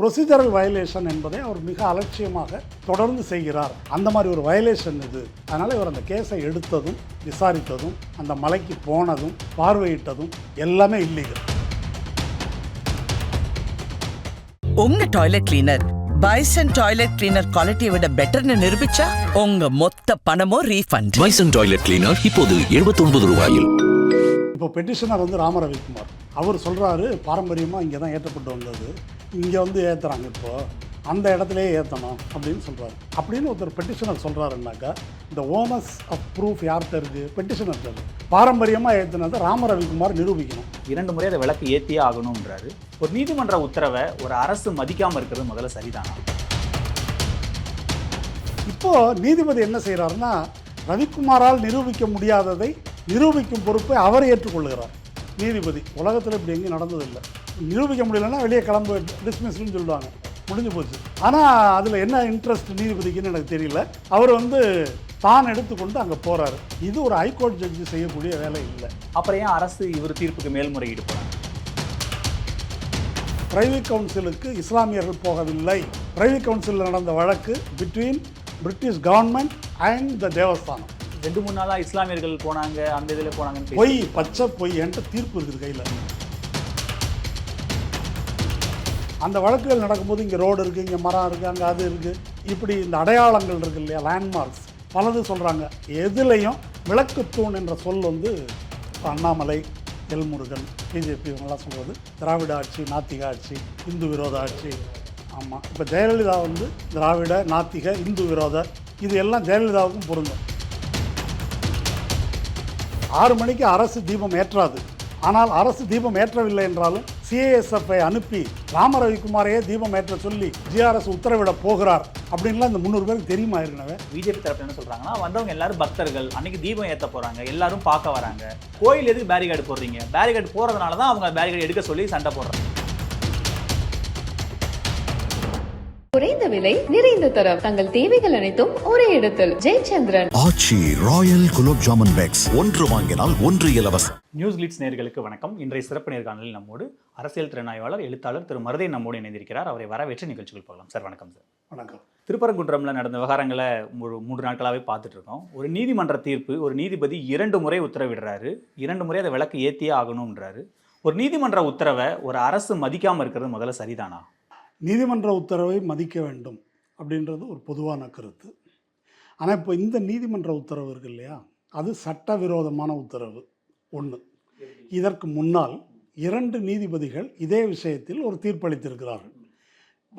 Procedural violation என்பதை அவர் மிக அலட்சியமாக தொடர்ந்து செய்கிறார். அந்த மாதிரி ஒரு வயலேஷன் இது. அதனால் இவர் அந்த கேஸை எடுத்ததும் விசாரித்ததும் அந்த மலைக்கு போனதும் பார்வையிட்டதும் எல்லாமே இல்லீகல் உங்க toilet cleaner Bison toilet cleaner குவாலிட்டியை விட பெட்டர்னு நிரூபிச்சா உங்க மொத்த பணமும் ரீஃபண்ட் பைசன் டாய்லெட் கிளீனர் இப்போது 79 ரூபாயில். இப்போ பெட்டிஷனர் வந்து ராம ரவிக்குமார் அவர் சொல்கிறாரு பாரம்பரியமாக இங்கே தான் ஏற்றப்பட்டு வந்தது. இங்கே வந்து ஏற்றுறாங்க இப்போ. அந்த இடத்துலயே ஏற்றணும் அப்படின்னு சொல்கிறாரு அப்படின்னு ஒருத்தர் பெட்டிஷனர் சொல்கிறாருன்னாக்கா இந்த ஓனஸ் ஆஃப் ப்ரூஃப் யார்கிட்ட இருக்குது பெட்டிஷனர் சொல்லு பாரம்பரியமாக ஏற்றுனதை ராம ரவிக்குமார் நிரூபிக்கணும். இரண்டு முறை அதை விளக்கு ஏற்றியே ஆகணுன்றாரு ஒரு நீதிமன்ற உத்தரவை ஒரு அரசு மதிக்காம இருக்கிறது முதல்ல சரிதானா. இப்போ நீதிபதி என்ன செய்கிறாருன்னா ரவிக்குமாரால் நிரூபிக்க முடியாததை நிரூபிக்கும் பொறுப்பை அவர் ஏற்றுக்கொள்கிறார். நீதிபதி உலகத்தில் இப்படி எங்கேயும் நடந்ததில்லை. நிரூபிக்க முடியலன்னா வெளியே கிளம்பு டிஸ்மிஸ்னு சொல்லுவாங்க. முடிஞ்சு போச்சு. ஆனால் அதில் என்ன இன்ட்ரெஸ்ட் நீதிபதிக்குன்னு எனக்கு தெரியல. அவர் வந்து தான் எடுத்துக்கொண்டு அங்கே போகிறாரு இது ஒரு ஹைகோர்ட் ஜட்ஜி செய்யக்கூடிய வேலை இல்லை. அப்புறம் ஏன் அரசு இவர் தீர்ப்புக்கு மேல்முறையீடு போறாங்க பிரைவேட் கவுன்சிலுக்கு இஸ்லாமியர்கள் போகவில்லை. பிரைவேட் கவுன்சிலில் நடந்த வழக்கு between British government and the Devasthanam. ரெண்டு மூணு நாளா இஸ்லாமியர்கள் போனாங்க அந்த இதில் போனாங்கன்னு பேசி- பொய் பச்சை பொய் என்கிட்ட தீர்ப்பு இருக்குது கையில். அந்த வழக்குகள் நடக்கும்போது இங்கே ரோடு இருக்குது இங்கே மரம் இருக்குது அங்கே அது இருக்குது இப்படி இந்த அடையாளங்கள் இருக்கு இல்லையா லேண்ட்மார்க்ஸ் பலது சொல்கிறாங்க எதுலேயும் விளக்குத்தூண் என்ற சொல் வந்து அண்ணாமலை எல்முருகன் பிஜேபி இவங்கெல்லாம் சொல்கிறது திராவிட ஆட்சி நாத்திக ஆட்சி இந்து விரோத ஆட்சி. ஆமாம் இப்போ ஜெயலலிதா வந்து திராவிட நாத்திக இந்து விரோத இது எல்லாம் ஜெயலலிதாவுக்கும் பொருந்தும். ஆறு மணிக்கு அரசு தீபம் ஏற்றாது. ஆனால் அரசு தீபம் ஏற்றவில்லை என்றாலும் சிஏஎஸ்எஃப்ஐ அனுப்பி ராம ரவிக்குமாரையே தீபம் ஏற்ற சொல்லி ஜிஆர்எஸ் உத்தரவிட போகிறார். அப்படின்லாம் இந்த முந்நூறு பேருக்கு தெரியுமா ஏற்கனவே? பிஜேபி தரப்புல என்ன சொல்றாங்கன்னா வந்தவங்க எல்லாரும் பக்தர்கள். அன்னைக்கு தீபம் ஏத்த போறாங்க. எல்லாரும் பார்க்க வராங்க. கோயில் எதுக்கு பேரிகார்டு போடுறீங்க? பேரிகார்டு போறதுனால தான் அவங்க பேரிகார்டு எடுக்க சொல்லி சண்டை போடுறாங்க. குறைந்த விலை நிறைந்த தரம். தங்கள் தேவைகள் அனைத்தும் ஒரே இடத்தில். Jayachandran. Aachi royal gulab jamun packs. ஒன்று வாங்கினால் ஒன்று இலவசம். நியூஸ் கிளிட்ஸ் நேர்களுக்கு வணக்கம். இன்றைய சிறப்பு நேர்காணலில் நம்மோடு அரசியல் திறனாய்வாளர் எழுத்தாளர் திரு. மருதை நம்மோடு இணைந்திருக்கிறார். அவரை வரவேற்று நிகழ்ச்சிகள் போகலாம். சார் வணக்கம் சார். வணக்கம். திருப்பரங்குன்றம்ல நடந்த விவகாரங்களை ஒரு மூன்று நாட்களாகவே பார்த்துட்டு இருக்கோம் ஒரு நீதிமன்ற தீர்ப்பு ஒரு நீதிபதி இரண்டு முறை உத்தரவிடுறாரு. இரண்டு முறை அதை விளக்கு ஏற்றியே ஆகணுன்றாரு ஒரு நீதிமன்ற உத்தரவை ஒரு அரசு மதிக்காம இருக்கிறது முதல்ல சரிதானா? நீதிமன்ற உத்தரவை மதிக்க வேண்டும் அப்படின்றது ஒரு பொதுவான கருத்து. ஆனால் இப்போ இந்த நீதிமன்ற உத்தரவு இருக்கு இல்லையா? அது சட்டவிரோதமான உத்தரவு ஒன்று இதற்கு முன்னால் இரண்டு நீதிபதிகள் இதே விஷயத்தில் ஒரு தீர்ப்பளித்திருக்கிறார்கள்.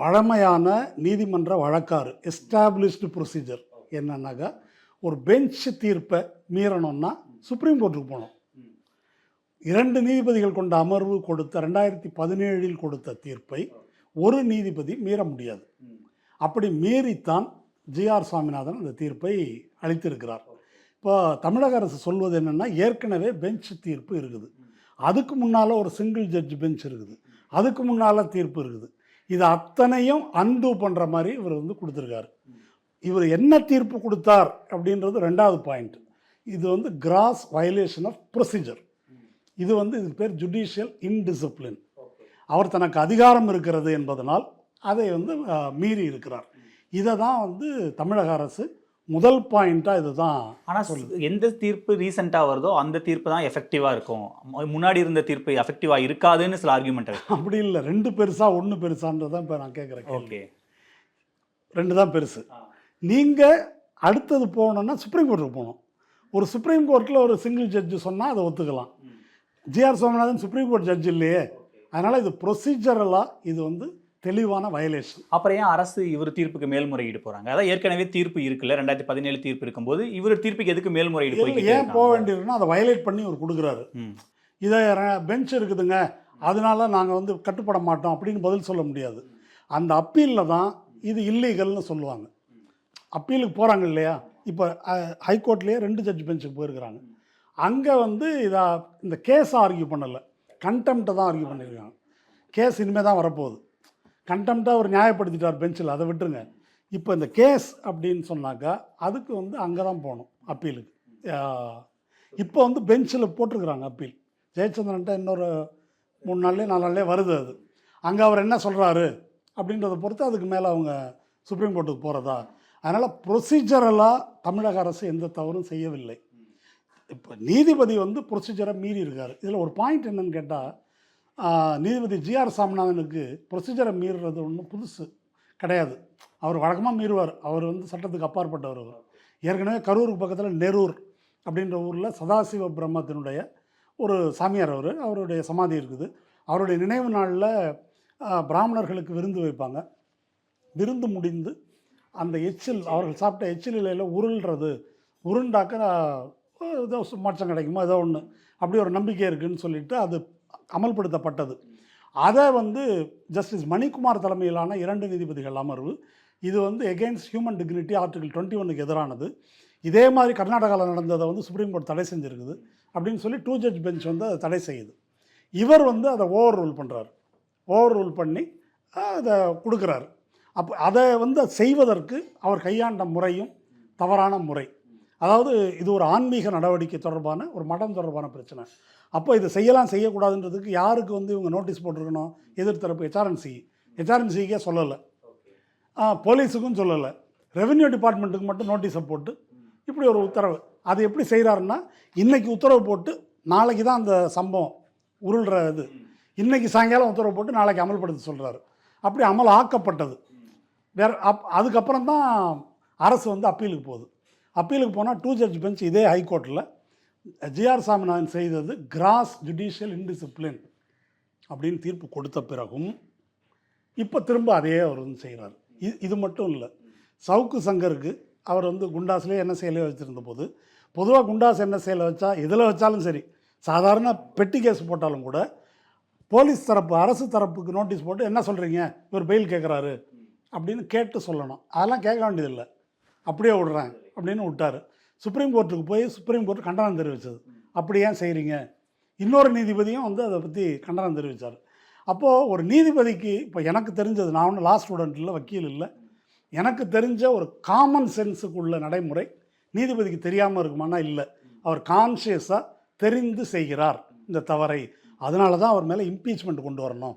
வழமையான நீதிமன்ற வழக்காறு எஸ்டாப்ளிஷ்டு ப்ரொசீஜர் என்னன்னாக்கா ஒரு பெஞ்ச் தீர்ப்பை மீறணும்னா சுப்ரீம் கோர்ட்டுக்கு போகணும். இரண்டு நீதிபதிகள் கொண்ட அமர்வு கொடுத்த ரெண்டாயிரத்தி பதினேழில் கொடுத்த தீர்ப்பை ஒரு நீதிபதி மீற முடியாது. அப்படி மீறித்தான் ஜிஆர் சுவாமிநாதன் அந்த தீர்ப்பை அளித்திருக்கிறார். இப்போ தமிழக அரசு சொல்வது என்னென்னா ஏற்கனவே பெஞ்ச் தீர்ப்பு இருக்குது. அதுக்கு முன்னால் ஒரு சிங்கிள் ஜட்ஜ் பெஞ்ச் இருக்குது. அதுக்கு முன்னால் தீர்ப்பு இருக்குது. இது அத்தனையும் அன்டூ பண்ணுற மாதிரி இவர் வந்து கொடுத்துருக்காரு. இவர் என்ன தீர்ப்பு கொடுத்தார் அப்படின்றது ரெண்டாவது பாயிண்ட் இது வந்து கிராஸ் வயலேஷன் ஆஃப் ப்ரொசீஜர் இது வந்து இது பேர் ஜுடிஷியல் இன்டிசிப்ளின் அவர் தனக்கு அதிகாரம் இருக்கிறது என்பதனால் அதை வந்து மீறி இருக்கிறார். இதை தான் வந்து தமிழக அரசு முதல் பாயிண்ட்டாக இதுதான் ஆனா எந்த தீர்ப்பு ரீசெண்டாக வருதோ அந்த தீர்ப்பு தான் எஃபெக்டிவாக இருக்கும். முன்னாடி இருந்த தீர்ப்பு எஃபெக்டிவாக இருக்காதுன்னு சில ஆர்குமெண்ட் அப்படி இல்லை. ரெண்டு பெருசா ஒன்று பெருசான்றது தான் இப்போ நான் கேட்குறேன் ஓகே. ரெண்டு தான் பெருசு. நீங்கள் அடுத்தது போகணுன்னா சுப்ரீம் கோர்ட்டுக்கு போகணும். ஒரு சுப்ரீம் கோர்ட்டில் ஒரு சிங்கிள் ஜட்ஜு சொன்னால் அதை ஒத்துக்கலாம். GR Swaminathan supreme court judge இல்லையே. அதனால் இது ப்ரொசீஜரலாக இது வந்து தெளிவான வயலேஷன் அப்புறம் ஏன் அரசு இவர் தீர்ப்புக்கு மேல்முறையீடு போறாங்க? அதான் ஏற்கனவே தீர்ப்பு இருக்குல்ல ரெண்டாயிரத்தி பதினேழு தீர்ப்பு இருக்கும்போது இவர் தீர்ப்புக்கு எதுக்கு மேல்முறையீடு போய்கிட்டே ஏன் போக? வேண்டியிருக்குன்னா அதை வயலேட் பண்ணி அவர் கொடுக்குறாரு. இதை பெஞ்ச் இருக்குதுங்க. அதனால நாங்கள் வந்து கட்டுப்பட மாட்டோம் அப்படின்னு பதில் சொல்ல முடியாது. அந்த அப்பீலில் தான் இது இல்லீகல்னு சொல்லுவாங்க. அப்பீலுக்கு போகிறாங்க இல்லையா? இப்போ ஹைகோர்ட்லேயே ரெண்டு ஜட்ஜ் பெஞ்சுக்கு போயிருக்கிறாங்க. அங்கே வந்து இதை இந்த கேஸை ஆர்கியூ பண்ணலை. கண்டெம்ட்டை தான் ஆர்கியூ பண்ணியிருக்காங்க. கேஸ் இனிமேல் தான் வரப்போகுது. கண்டெம்ட்டாக அவர் நியாயப்படுத்திட்டார் பெஞ்சில். அதை விட்டுருங்க. இப்போ இந்த கேஸ் அப்படின்னு சொன்னாக்கா அதுக்கு வந்து அங்கே தான் போகணும் அப்பீலுக்கு. இப்போ வந்து பெஞ்சில் போட்டிருக்கிறாங்க அப்பீல். ஜெயச்சந்திரன்ட்ட இன்னொரு மூணு நாள்லேயே நாலு நாள்லேயே வருது அது. அங்கே அவர் என்ன சொல்கிறாரு அப்படின்றத பொறுத்து அதுக்கு மேலே அவங்க சுப்ரீம் கோர்ட்டுக்கு போகிறதா அதனால் ப்ரொசீஜரலாக தமிழக அரசு எந்த தவறும் செய்யவில்லை. இப்போ நீதிபதி வந்து ப்ரொசீஜரை மீறி இருக்கார். இதில் ஒரு பாயிண்ட் என்னன்னு கேட்டால் நீதிபதி ஜிஆர் சாமிநாதனுக்கு ப்ரொசீஜரை மீறுறது ஒன்றும் புதுசு கிடையாது. அவர் வழக்கமாக மீறுவார். அவர் வந்து சட்டத்துக்கு அப்பாற்பட்டவர் அவர். ஏற்கனவே கரூருக்கு பக்கத்தில் நெரூர் அப்படின்ற ஊரில் சதாசிவ பிரம்மத்தினுடைய ஒரு சாமியார் அவர். அவருடைய சமாதி இருக்குது. அவருடைய நினைவு நாளில் பிராமணர்களுக்கு விருந்து வைப்பாங்க. விருந்து முடிந்து அந்த எச்சில் அவர்கள் சாப்பிட்ட எச்சில் இலையில் உருள்றது உருண்டாக்க ஏதோ சு- மோட்சம் கிடைக்குமோ ஏதோ ஒன்று அப்படி ஒரு நம்பிக்கை இருக்குன்னு சொல்லிட்டு அது அமல்படுத்தப்பட்டது. அதை வந்து ஜஸ்டிஸ் மணிக்குமார் தலைமையிலான இரண்டு நீதிபதிகள் அமர்வு இது வந்து against human dignity article twenty ஒனுக்கு எதிரானது. இதே மாதிரி கர்நாடகாவில் நடந்ததை வந்து சுப்ரீம் கோர்ட் தடை செஞ்சுருக்குது அப்படின்னு சொல்லி டூ ஜட்ஜ் பெஞ்ச் வந்து அதை தடை செய்யுது. இவர் வந்து அதை ஓவர் ரூல் பண்ணுறாரு ஓவர் ரூல் பண்ணி அதை கொடுக்குறாரு. அப்போ அதை வந்து செய்வதற்கு அவர் கையாண்ட முறையும் தவறான முறை. அதாவது இது ஒரு ஆன்மீக நடவடிக்கை தொடர்பான ஒரு மடம் தொடர்பான பிரச்சனை. அப்போ இதை செய்யலாம் செய்யக்கூடாதுன்றதுக்கு யாருக்கு வந்து இவங்க நோட்டீஸ் போட்டிருக்கணும்? எதிர்த்தரப்பு ஹெச்ஆர்என்சி ஹெச்ஆர்என்சிக்கே சொல்லலை. போலீஸுக்கும் சொல்லலை. ரெவென்யூ டிபார்ட்மெண்ட்டுக்கு மட்டும் நோட்டீஸை போட்டு இப்படி ஒரு உத்தரவு. அது எப்படி செய்கிறாருன்னா இன்றைக்கி உத்தரவு போட்டு நாளைக்கு தான் அந்த சம்பவம் உருள்ற இது. இன்றைக்கி சாயங்காலம் உத்தரவு போட்டு நாளைக்கு அமல்படுத்த சொல்கிறாரு அப்படி அமல் ஆக்கப்பட்டது. வேற அப் அதுக்கப்புறம் தான் அரசு வந்து அப்பீலுக்கு போகுது. அப்பீலுக்கு போனால் டூ ஜட்ஜ் பெஞ்ச் இதே ஹைகோர்ட்டில் ஜிஆர் சாமிநாதன் செய்தது கிராஸ் ஜுடிஷியல் இன்டிசிப்ளின் அப்படின்னு தீர்ப்பு கொடுத்த பிறகும் இப்போ திரும்ப அதே அவர் வந்து செய்கிறார் இது இது மட்டும் இல்லை சவுக்கு சங்கருக்கு அவர் வந்து குண்டாஸ்லேயே என்ன செயலே வச்சுருந்த போது பொதுவாக குண்டாஸ் என்ன செயலை வச்சா எதில் வச்சாலும் சரி சாதாரண பெட்டி கேஸ் போட்டாலும் கூட போலீஸ் தரப்பு அரசு தரப்புக்கு நோட்டீஸ் போட்டு என்ன சொல்கிறீங்க இவர் பெயில் கேட்குறாரு அப்படின்னு கேட்டு சொல்லணும். அதெல்லாம் கேட்க வேண்டியதில்லை. அப்படியே விடுறேன் அப்படின்னு விட்டார். சுப்ரீம் கோர்ட்டுக்கு போய் சுப்ரீம் கோர்ட் கண்டனம் தெரிவித்தது அப்படி ஏன் செய்கிறீங்க இன்னொரு நீதிபதியும் வந்து அதை பற்றி கண்டனம் தெரிவித்தார் அப்போது ஒரு நீதிபதிக்கு இப்போ எனக்கு தெரிஞ்சது நான் ஒன்றும் லா ஸ்டூடெண்ட் இல்லை வக்கீல் இல்லை. எனக்கு தெரிஞ்ச ஒரு காமன் சென்ஸுக்குள்ள நடைமுறை நீதிபதிக்கு தெரியாமல் இருக்குமானா இல்லை. அவர் கான்ஷியஸாக தெரிந்து செய்கிறார் இந்த தவறை. அதனால தான் அவர் மேலே இம்பீச்மெண்ட் கொண்டு வரணும்.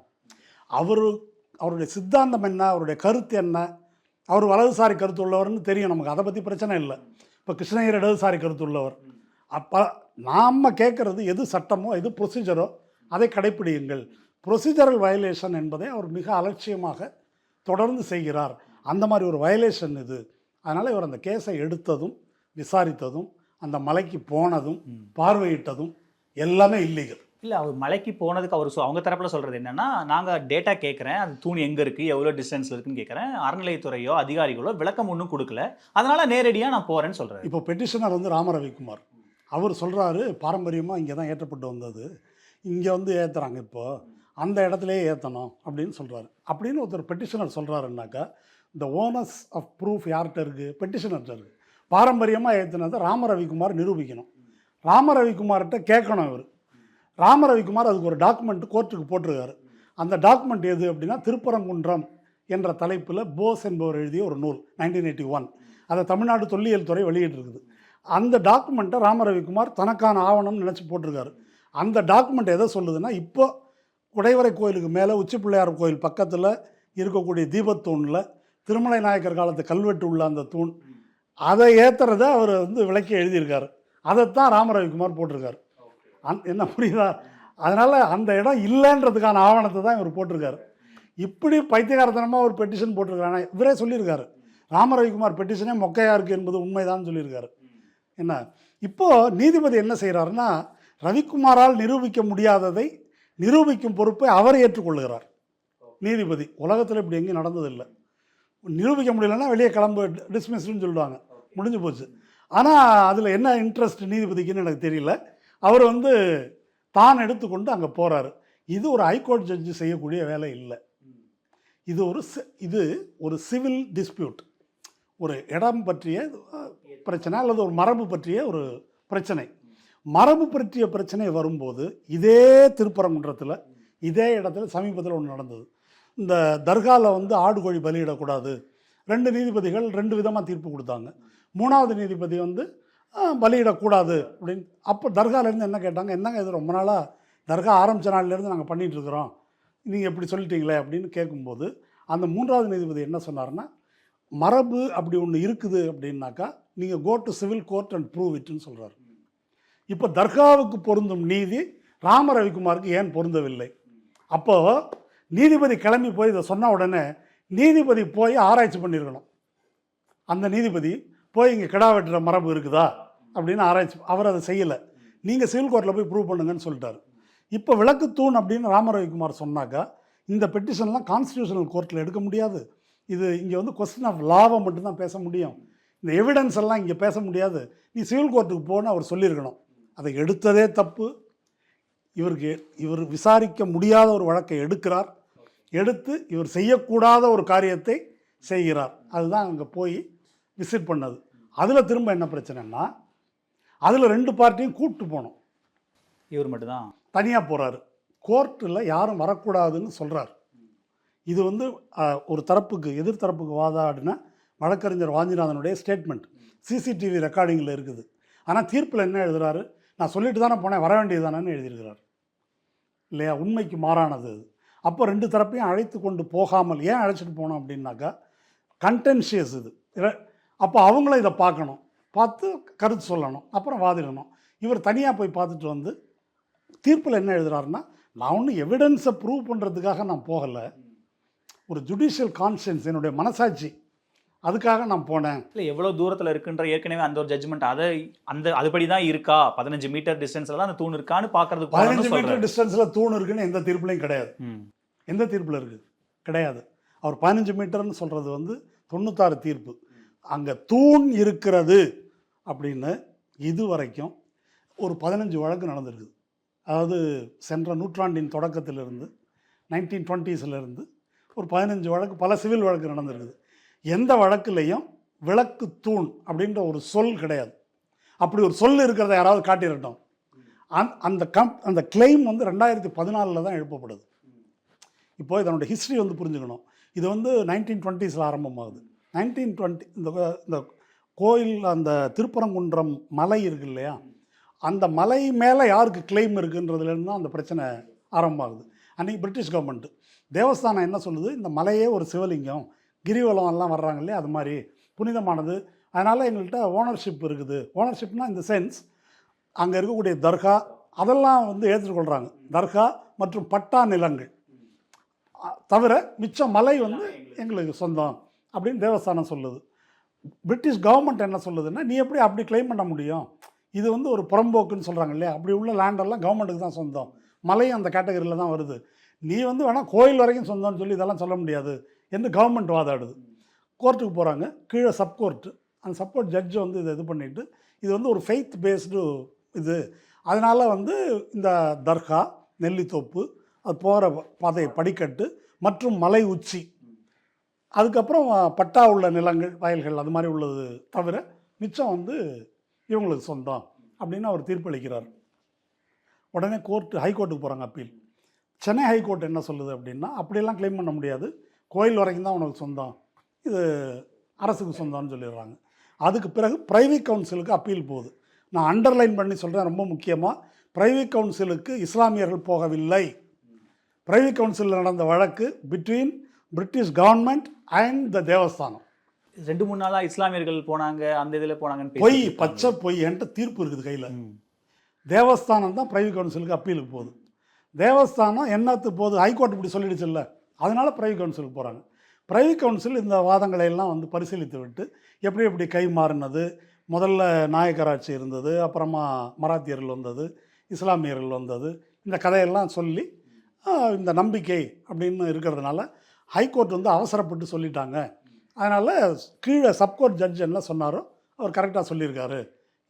அவர் அவருடைய சித்தாந்தம் என்ன? அவருடைய கருத்து என்ன? அவர் வலதுசாரி கருத்து உள்ளவர்னு தெரியும். நமக்கு அதை பற்றி பிரச்சனை இல்லை. இப்போ கிருஷ்ணகிரி இடதுசாரி கருத்து உள்ளவர் அப்போ நாம் கேட்குறது எது சட்டமோ எது ப்ரொசீஜரோ அதை கடைப்பிடியுங்கள். ப்ரொசீஜரல் வயலேஷன் என்பதை அவர் மிக அலட்சியமாக தொடர்ந்து செய்கிறார். அந்த மாதிரி ஒரு வயலேஷன் இது. அதனால் இவர் அந்த கேஸை எடுத்ததும் விசாரித்ததும் அந்த மலைக்கு போனதும் பார்வையிட்டதும் எல்லாமே இல்லீகல் இல்லை அவர் மலைக்கு போனதுக்கு அவர் சொ- அவங்க தரப்பில் சொல்கிறது என்னென்னா நாங்கள் டேட்டா கேட்குறேன் அது தூண் எங்கே இருக்குது எவ்வளோ டிஸ்டன்ஸில் இருக்குன்னு கேட்குறேன் அறநிலையத்துறையோ அதிகாரிகளோ விளக்கம் ஒன்றும் கொடுக்கல. அதனால் நேரடியாக நான் போகிறேன்னு சொல்கிறேன் இப்போ பெட்டிஷனர் வந்து ராம ரவிக்குமார் அவர் சொல்கிறாரு பாரம்பரியமாக இங்கே தான் ஏற்றப்பட்டு வந்தது. இங்கே வந்து ஏற்றுறாங்க இப்போ. அந்த இடத்துலையே ஏற்றணும் அப்படின்னு சொல்கிறாரு அப்படின்னு ஒருத்தர் பெட்டிஷனர் சொல்கிறாருன்னாக்கா இந்த ஓனர்ஸ் ஆஃப் ப்ரூஃப் யார்கிட்ட இருக்குது பெட்டிஷனர்கிட்ட இருக்குது பாரம்பரியமாக ஏற்றினதை ராமரவிக்குமார் நிரூபிக்கணும். ராம ரவிக்குமார்கிட்ட கேட்கணும் இவர். ராமரவிக்குமார் அதுக்கு ஒரு டாக்குமெண்ட் கோர்ட்டுக்கு போட்டிருக்காரு. அந்த டாக்குமெண்ட் எது அப்படின்னா திருப்பரங்குன்றம் என்ற தலைப்பில் போஸ் என்பவர் எழுதிய ஒரு நூல் நைன்டீன் எயிட்டி ஒன் அதை தமிழ்நாடு தொல்லியல் துறை வெளியிட்டிருக்குது. அந்த டாக்குமெண்ட்டை ராமரவிக்குமார் தனக்கான ஆவணம்னு நினச்சி போட்டிருக்காரு. அந்த டாக்குமெண்ட் எதை சொல்லுதுன்னா இப்போ குடைவரை கோயிலுக்கு மேலே உச்சி பிள்ளையார் கோயில் பக்கத்தில் இருக்கக்கூடிய தீபத்தூணில் திருமலை நாயக்கர் காலத்து கல்வெட்டு உள்ள அந்த தூண் அதை ஏற்றுறத அவர் வந்து விளக்கி எழுதியிருக்காரு. அதைத்தான் ராமரவிக்குமார் போட்டிருக்காரு. அந் என்ன புரியுதா? அதனால் அந்த இடம் இல்லைன்றதுக்கான ஆவணத்தை தான் இவர் போட்டிருக்காரு. இப்படி பைத்தியகாரத்தனமாக ஒரு பெட்டிஷன் போட்டிருக்காரு இவரே சொல்லியிருக்காரு. ராமரவிக்குமார் பெட்டிஷனே மொக்கையாக இருக்குது என்பது உண்மைதான் சொல்லியிருக்காரு. என்ன? இப்போது நீதிபதி என்ன செய்கிறாருன்னா ரவிக்குமாரால் நிரூபிக்க முடியாததை நிரூபிக்கும் பொறுப்பை அவர் ஏற்றுக்கொள்கிறார். நீதிபதி உலகத்தில் இப்படி எங்கேயும் நடந்ததில்லை. நிரூபிக்க முடியலன்னா வெளியே கிளம்பு டிஸ்மிஸ்ன்னு சொல்லுவாங்க. முடிஞ்சு போச்சு. ஆனால் அதில் என்ன இன்ட்ரெஸ்ட் நீதிபதிக்குன்னு எனக்கு தெரியல. அவர் வந்து தான் எடுத்துக்கொண்டு அங்கே போகிறாரு இது ஒரு ஹைகோர்ட் ஜட்ஜு செய்யக்கூடிய வேலை இல்லை. இது ஒரு இது ஒரு சிவில் டிஸ்பியூட் ஒரு இடம் பற்றிய பிரச்சனை அல்லது ஒரு மரபு பற்றிய ஒரு பிரச்சனை. மரபு பற்றிய பிரச்சனை வரும்போது இதே திருப்பரங்குன்றத்தில் இதே இடத்துல சமீபத்தில் ஒன்று நடந்தது. இந்த தர்காவில் வந்து ஆடு கோழி பலியிடக்கூடாது. ரெண்டு நீதிபதிகள் ரெண்டு விதமாக தீர்ப்பு கொடுத்தாங்க. மூணாவது நீதிபதி வந்து பலியிடக்கூடாது அப்படின்னு. அப்போ தர்காலேருந்து என்ன கேட்டாங்க? என்னங்க இது ரொம்ப நாளாக தர்கா ஆரம்பித்த நாள்லேருந்து நாங்கள் பண்ணிகிட்டு இருக்கிறோம் நீங்கள் எப்படி சொல்லிட்டீங்களே அப்படின்னு கேட்கும்போது அந்த மூன்றாவது நீதிபதி என்ன சொன்னார்னா மரபு அப்படி ஒன்று இருக்குது அப்படின்னாக்கா நீங்கள் go to civil court and prove இட்னு சொல்கிறார் இப்போ தர்காவுக்கு பொருந்தும் நீதி ராம ரவிக்குமாருக்கு ஏன் பொருந்தவில்லை? அப்போது நீதிபதி கிளம்பி போய் இதை சொன்ன உடனே நீதிபதி போய் ஆராய்ச்சி பண்ணியிருக்கணும். அந்த நீதிபதி போய் இங்கே கிடா வெட்டுற மரபு இருக்குதா? அப்படின்னு ஆராய்ச்சி அவர் அதை செய்யலை. நீங்கள் சிவில் கோர்ட்டில் போய் ப்ரூவ் பண்ணுங்கன்னு சொல்லிட்டாரு. இப்போ விளக்கு தூண் அப்படின்னு ராம ரவிக்குமார் சொன்னாக்கா இந்த பெட்டிஷன்லாம் கான்ஸ்டியூஷனல் கோர்ட்டில் எடுக்க முடியாது. இது இங்கே வந்து கொஸ்டின் ஆஃப் லாவை மட்டும்தான் பேச முடியும். இந்த எவிடன்ஸ் எல்லாம் இங்கே பேச முடியாது. நீ சிவில் கோர்ட்டுக்கு போன்னு அவர் சொல்லியிருக்கணும். அதை எடுத்ததே தப்பு. இவருக்கு இவர் விசாரிக்க முடியாத ஒரு வழக்கை எடுக்கிறார். எடுத்து இவர் செய்யக்கூடாத ஒரு காரியத்தை செய்கிறார். அதுதான் அங்கே போய் விசிட் பண்ணது. அதில் திரும்ப என்ன பிரச்சனைன்னா அதில் ரெண்டு பார்ட்டியும் கூப்பிட்டு போனோம். இவர் மட்டும்தான்? தனியாக போகிறாரு கோர்ட்டில் யாரும் வரக்கூடாதுன்னு சொல்கிறார் இது வந்து ஒரு தரப்புக்கு எதிர் தரப்புக்கு வாதாடின வழக்கறிஞர் வாஞ்சிநாதனுடைய ஸ்டேட்மெண்ட் சிசிடிவி ரெக்கார்டிங்கில் இருக்குது. ஆனால் தீர்ப்பில் என்ன எழுதுறாரு? நான் சொல்லிட்டு தானே போனேன் வர வேண்டியது தானேன்னு எழுதியிருக்கிறார். இல்லையா? உண்மைக்கு மாறானது அது. அப்போ ரெண்டு தரப்பையும் அழைத்து கொண்டு போகாமல் ஏன் அழைச்சிட்டு போனோம் அப்படின்னாக்கா கண்டென்ஷியஸ் இது. அப்போ அவங்களும் இதை பார்க்கணும். பார்த்து கருத்து சொல்லணும் அப்புறம் வாதிடணும். இவர் தனியாக போய் பார்த்துட்டு வந்து தீர்ப்பில் என்ன எழுதுறாருன்னா நான் ஒன்றும் எவிடன்ஸை ப்ரூவ் பண்ணுறதுக்காக நான் போகலை. ஒரு ஜுடிஷியல் கான்ஷியன்ஸ் என்னுடைய மனசாட்சி அதுக்காக நான் போனேன். இல்லை எவ்வளோ தூரத்தில் இருக்குன்ற ஏற்கனவே அந்த ஒரு ஜட்ஜ்மெண்ட் அதை அந்த அதுபடி தான் இருக்கா? பதினஞ்சு மீட்டர் டிஸ்டன்ஸில் தான் அந்த தூண் இருக்கான்னு பார்க்கறதுக்கு பதினஞ்சு மீட்டர். டிஸ்டன்ஸில் தூண் இருக்குன்னு எந்த தீர்ப்புலையும் கிடையாது. எந்த தீர்ப்பில் இருக்குது கிடையாது. அவர் பதினஞ்சு மீட்டர்னு சொல்கிறது வந்து தொண்ணூத்தாறு தீர்ப்பு. அங்கே தூண் இருக்கிறது. அப்படின்னு இது வரைக்கும் ஒரு பதினஞ்சு வழக்கு நடந்திருக்குது. அதாவது சென்ற நூற்றாண்டின் தொடக்கத்திலிருந்து நைன்டீன் டுவெண்ட்டீஸ்லேருந்து ஒரு பதினஞ்சு வழக்கு பல சிவில் வழக்கு நடந்திருக்குது. எந்த வழக்குலையும் விளக்கு தூண் அப்படின்ற ஒரு சொல் கிடையாது. அப்படி ஒரு சொல் இருக்கிறத யாராவது காட்டிடட்டும் அந் அந்த கம் அந்த கிளைம் வந்து ரெண்டாயிரத்தி பதினாலில் தான் எழுப்பப்படுது. இப்போ இதனோட ஹிஸ்ட்ரி வந்து புரிஞ்சுக்கணும். இது வந்து நைன்டீன் டுவெண்ட்டீஸில் ஆரம்பமாகுது. நைன்டீன் டுவெண்ட்டி இந்த இந்த கோயில் அந்த திருப்பரங்குன்றம் மலை இருக்கு இல்லையா? அந்த மலை மேலே யாருக்கு கிளைம் இருக்குன்றதுலேருந்து தான் அந்த பிரச்சனை ஆரம்பமாகுது. அன்றைக்கி பிரிட்டிஷ் கவர்மெண்ட்டு தேவஸ்தானம் என்ன சொல்லுது? இந்த மலையே ஒரு சிவலிங்கம் கிரிவலம் எல்லாம் வர்றாங்க இல்லையா? அது மாதிரி புனிதமானது. அதனால் எங்கள்கிட்ட ஓனர்ஷிப் இருக்குது. ஓனர்ஷிப்னால் இந்த சென்ஸ் அங்கே இருக்கக்கூடிய தர்கா அதெல்லாம் வந்து ஏற்றுக்கொள்கிறாங்க தர்கா மற்றும் பட்டா நிலங்கள். தவிர மிச்ச மலை வந்து எங்களுக்கு சொந்தம் அப்படின்னு தேவஸ்தானம் சொல்லுது. பிரிட்டிஷ் கவர்மெண்ட் என்ன சொல்லுதுன்னா நீ எப்படி அப்படி கிளைம் பண்ண முடியும்? இது வந்து ஒரு புறம்போக்குன்னு சொல்கிறாங்க இல்லையா? அப்படி உள்ள லேண்டெல்லாம் கவர்மெண்ட்டுக்கு தான் சொந்தம். மலையும் அந்த கேட்டகரியில் தான் வருது. நீ வந்து வேணால் கோயில் வரைக்கும் சொந்தம்னு சொல்லி இதெல்லாம் சொல்ல முடியாது என்று கவர்மெண்ட் வாதாடுது. கோர்ட்டுக்கு போகிறாங்க கீழே சப்கோர்ட்டு அந்த சப்போர்ட் ஜட்ஜ் வந்து இதை இது பண்ணிட்டு இது வந்து ஒரு ஃபெய்த் பேஸ்டு இது. அதனால் வந்து இந்த தர்கா நெல்லித்தோப்பு அது போகிற பாதை படிக்கட்டு மற்றும் மலை உச்சி. அதுக்கப்புறம் பட்டா உள்ள நிலங்கள் வயல்கள் அது மாதிரி உள்ளது தவிர மிச்சம் வந்து இவங்களுக்கு சொந்தம் அப்படின்னு அவர் தீர்ப்பளிக்கிறார். உடனே கோர்ட்டு ஹைகோர்ட்டுக்கு போகிறாங்க அப்பீல். சென்னை ஹைகோர்ட் என்ன சொல்லுது அப்படின்னா அப்படியெல்லாம் கிளைம் பண்ண முடியாது. கோயில் வரைக்கும் தான் உனக்கு சொந்தம். இது அரசுக்கு சொந்தம்னு சொல்லிடுறாங்க. அதுக்கு பிறகு பிரைவேட் கவுன்சிலுக்கு அப்பீல் போகுது. நான் அண்டர்லைன் பண்ணி சொல்கிறேன் ரொம்ப முக்கியமாக பிரைவேட் கவுன்சிலுக்கு இஸ்லாமியர்கள் போகவில்லை. பிரைவேட் கவுன்சிலில் நடந்த வழக்கு between British government and the Devasthanam. ரெண்டு மூணு நாளா இஸ்லாமியர்கள் போனாங்க அந்த இதுல போனாங்கன்னு பொய். பச்சை பொய் என்கிட்ட தீர்ப்பு இருக்குது கையில். தேவஸ்தானம் தான் பிரைவேட் கவுன்சிலுக்கு அப்பீலுக்கு போகுது. தேவஸ்தானம் என்னத்து போகுது? ஹைகோர்ட் இப்படி சொல்லிடுச்சுல்ல. அதனால பிரைவேட் கவுன்சிலுக்கு போகிறாங்க பிரைவேட் கவுன்சில் இந்த வாதங்களை எல்லாம் வந்து பரிசீலித்து விட்டு எப்படி எப்படி கை மாறினது முதல்ல நாயக்கராட்சி இருந்தது அப்புறமா மராத்தியர்கள் வந்தது இஸ்லாமியர்கள் வந்தது இந்த கதையெல்லாம் சொல்லி இந்த நம்பிக்கை அப்படின்னு இருக்கிறதுனால ஹைகோர்ட் வந்து அவசரப்பட்டு சொல்லிட்டாங்க. அதனால் கீழே சப்கோர்ட் ஜட்ஜ் என்ன சொன்னாரோ அவர் கரெக்டாக சொல்லியிருக்காரு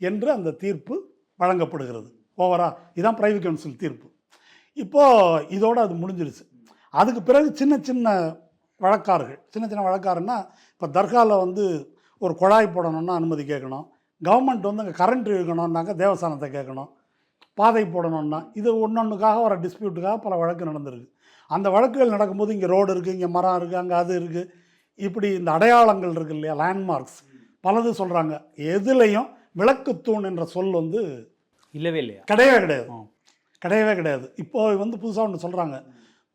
என்று அந்த தீர்ப்பு வழங்கப்படுகிறது. ஓவரா இதுதான் ப்ரைவேட் கவுன்சில் தீர்ப்பு. இப்போது இதோடு அது முடிஞ்சிருச்சு. அதுக்கு பிறகு சின்ன சின்ன வழக்காறுகள். சின்ன சின்ன வழக்காருன்னா இப்போ தர்காவில் வந்து ஒரு குழாய் போடணும்னா அனுமதி கேட்கணும். கவர்மெண்ட் வந்து அங்கே கரண்ட் இழுக்கணும்னாக்க தேவஸ்தானத்தை கேட்கணும். பாதை போடணும்னா இது ஒன்றொன்றுக்காக வர டிஸ்பியூட்டுக்காக பல வழக்கு நடந்திருக்கு. அந்த வழக்குகள் நடக்கும்போது இங்கே ரோடு இருக்குது இங்கே மரம் இருக்குது அங்கே அது இருக்குது இப்படி இந்த அடையாளங்கள் இருக்கு இல்லையா லேண்ட்மார்க்ஸ் பலது சொல்கிறாங்க எதுலேயும் விளக்குத்தூண் என்ற சொல் வந்து இல்லவே இல்லையா? கிடையவே கிடையாது. கிடையவே கிடையாது. இப்போ வந்து புதுசாக ஒன்று சொல்கிறாங்க